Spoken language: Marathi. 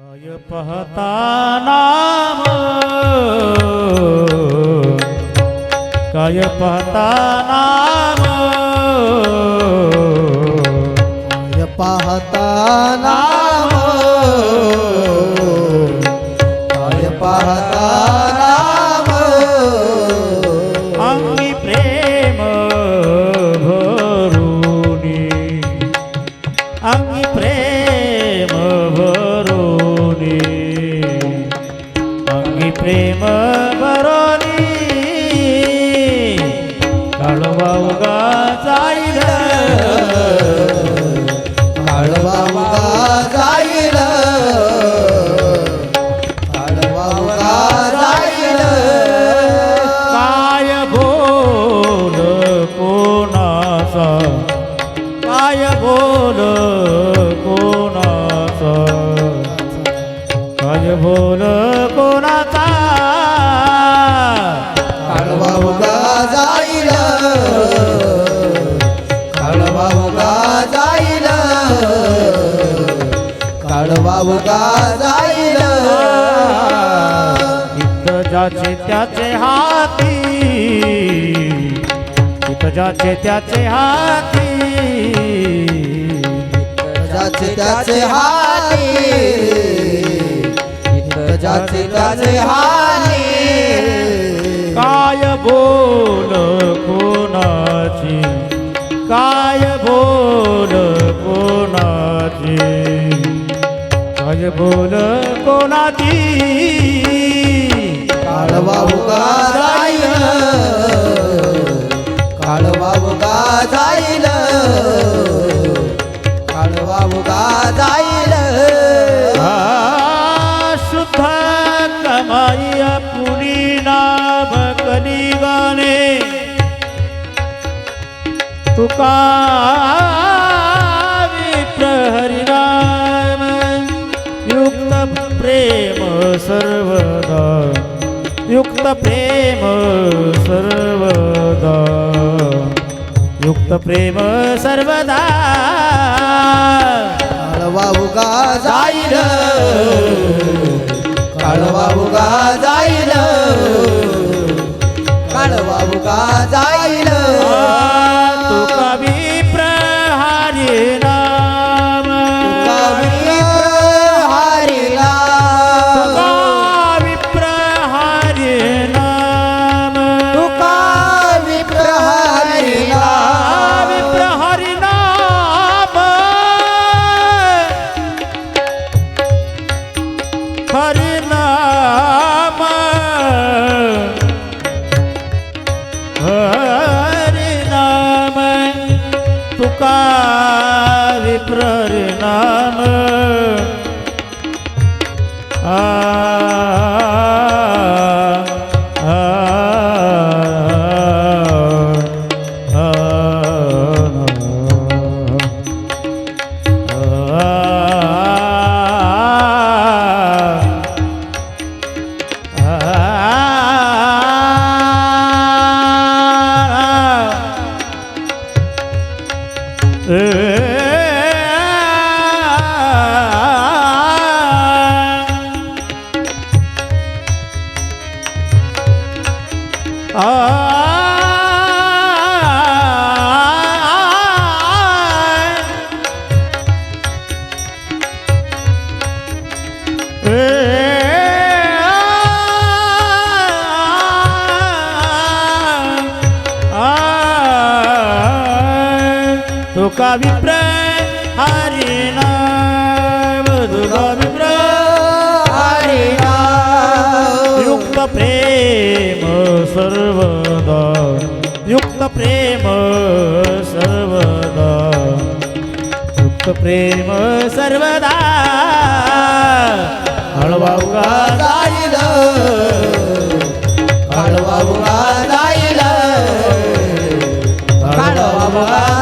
काय पाहता नाम। काय पाहता नाम। य पाहता नाम। काय पाहता नाम। अंगी प्रेम भरुनी। अंगी प्रेम दे अंगी प्रेम बरोनी काळवा उगा जाईल काळवा उगा जाईल काळवा उगा जाईल काय बोल कोणाचा? काय बोल काळवा उगा जाईल इथं ज्याचे त्याचे हाती इथं ज्याचे त्याचे हाती. ज्याचे त्याचे हाती इथं ज्याचे त्याचे हाती. काय बोल कोणाची? काय बोल कोणाची? काय बोल कोणाची? काळवा उगा जाईल. काळवा उगा जाईल. काळवा उगा जाईल. शुद्ध कमाई पुरी नाम कली गाणे. तुका प्रेम सर्वदा. युक्त प्रेम सर्वदा. युक्त प्रेम सर्वदा. काळवा उगा जाईल. काळवा तुका तुका विप्र हरी नाम तुका विप्र युक्त प्रेम सर्वदा युक्त प्रेम सर्वदा। युक्त प्रेम सर्वदा। हळवा उगा जाईल हळवा जाईल। हळवा